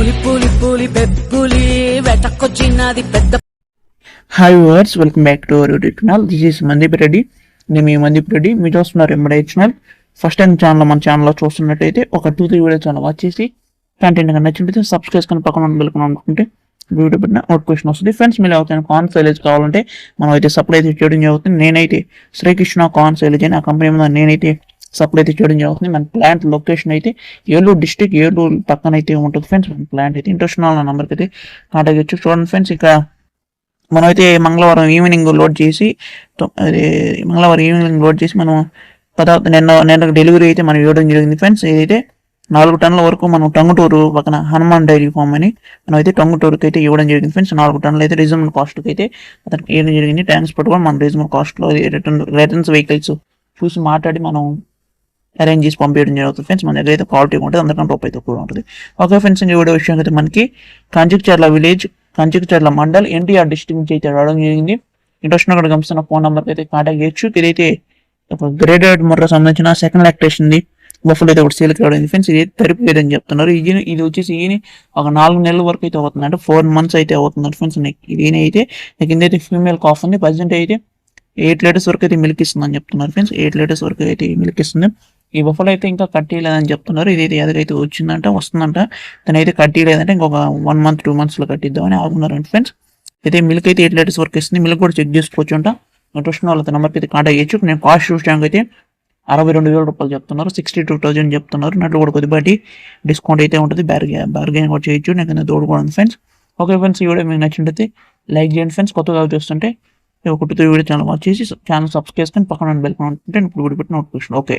పులి పులి పులి పెప్పులి వెతకొచ్చినది పెద్ద hi viewers welcome back to our YouTube channel this is Mandeep Reddy నేను మీ మందీప్ రెడ్డి మీరు చూస్తున్నారు ఎంబడే ఛానల్ ఫస్ట్ టైం ఛానల్ మన ఛానల్లో చూస్తున్నట్టయితే ఒక two three videos channel watch చేసి కంటెంట్ కన్నా నచ్చినట్లయితే సబ్స్క్రైబ్ చేసుకొని పక్కన వెళ్ళకుండా అనుకుంటే వీడియో పెట్టిన నోటిఫికేషన్ వస్తుంది. ఫ్రెండ్స్ మీరు అవుతాను కాన్ సైలేజ్ కావాలంటే మనం అయితే సప్లై అయితే చేయడం జరుగుతుంది. నేనైతే శ్రీకృష్ణ కాన్ సైలేజ్ అని ఆ కంపెనీ మీద నేనైతే సప్లై అయితే చేయడం జరుగుతుంది. మన ప్లాంట్ లొకేషన్ అయితే ఏలూరు డిస్టిక్ ఏలూరు పక్కన అయితే ఉంటుంది ఫ్రెండ్స్ మన ప్లాంట్ అయితే ఇంట్రెస్ట్ ఉన్న నెంబర్కి అయితే కాంటాక్ట్ చేయొచ్చు. చూడండి ఫ్రెండ్స్ ఇక మనమైతే మంగళవారం ఈవినింగ్ లోడ్ చేసి మంగళవారం ఈవినింగ్ లోడ్ చేసి మనం పదార్థ నిన్న నిన్న డెలివరీ అయితే మనం ఇవ్వడం జరిగింది ఫ్రెండ్స్ ఇదైతే నాలుగు టన్నుల వరకు మనం టంగుటూరు పక్కన హనుమాన్ డైరీ ఫామ్ అని మనం అయితే టంగుటూరుకి అయితే ఇవ్వడం జరిగింది ఫ్రెండ్స్ నాలుగు టన్నులు అయితే రీజనబుల్ కాస్ట్కి అయితే అతనికి ఇవ్వడం జరిగింది. ట్రాన్స్పోర్ట్ కూడా మన రీజనబుల్ కాస్ట్లో రిటర్న్ రిటర్న్స్ వెహికల్స్ చూసి మాట్లాడి మనం అరేంజ్ చేసి పంపించడం జరుగుతుంది. ఫ్రెండ్స్ మన దగ్గర అయితే క్వాలిటీ ఉంటుంది. అందరికంటే రూపాయి తక్కువ ఉంటుంది. ఓకే ఫ్రెండ్స్ ఇంకా వీడియో విషయం అయితే మనకి Kanchikacherla village Kanchikacherla mandal NTR district నుంచి అయితే రావడం జరిగింది. ఇంట్రెస్ట్ అక్కడ గమనిస్తున్న ఫోన్ నెంబర్కి అయితే కాంటాక్ట్ చేయొచ్చు. ఇదైతే ఒక గ్రేడెడ్ మొర్ర సంబంధించిన సెకండ్ లాక్టేషన్ ది. బఫుల్ అయితే ఒకటి సేల్కి రావడం ఫ్రెండ్స్ ఇది థెరపీ అని చెప్తున్నారు. ఇది ఇది వచ్చేసి ఈయన ఒక నాలుగు నెలల వరకు అయితే అవుతుంది. అంటే ఫోర్ మంత్స్ అయితే అవుతుంది. ఫ్రెండ్స్ ఈయన అయితే కింద అయితే ఫీమేల్ కాఫ్ ఉంది. ప్రజెంట్ అయితే ఎయిట్ లీటర్స్ వరకు అయితే మిల్క్ ఇస్తుంది అని చెప్తున్నారు. ఫ్రెండ్స్ ఎయిట్ లీటర్స్ వరకు అయితే మిల్క్ ఇస్తుంది. ఈ బఫల్ అయితే ఇంకా కట్టేయలేదని చెప్తున్నారు. ఇదైతే ఎదురైతే వచ్చిందంట వస్తుందంట. దాని అయితే కట్టేయలేదంటే ఇంకొక వన్ మంత్ టూ మంత్స్లో కట్టిద్దామని ఆగున్నారంట ఫ్రెండ్స్ అయితే మిల్క్ అయితే ఎయిట్ లీటర్స్ వరకు ఇస్తుంది మిల్క్ కూడా చెక్ చేసుకోవచ్చు అంట ట్యూషన్ వాళ్ళతో నెంబర్కి అయితే కాంటాక్ట్ చేయొచ్చు. నేను కాస్ట్ చూసాక అయితే అరవై రెండు వేల రూపాయలు చెప్తున్నారు. సిక్స్టీ టూ థౌసండ్ చెప్తున్నారు. నట్లు కూడా కొద్దిపాటి డిస్కౌంట్ అయితే ఉంటుంది. బ్యార్గే బార్గెన్ కూడా చేయొచ్చు. నేను తోడుకోవడం ఫ్రెండ్స్ ఓకే ఫ్రెండ్స్ ఈ వీడియో మీకు నచ్చినట్టయితే లైక్ చేయండి ఫ్రెండ్స్ కొత్తగా చూస్తుంటే ఒక టూ వీడియో ఛానల్ వాచ్ చేసి ఛానల్ సబ్స్క్రైబ్ చేసుకొని పక్కన బెల్ ఉంటుంది ఇప్పుడు కూడా పెట్టిన నోటిఫికేషన్ ఓకే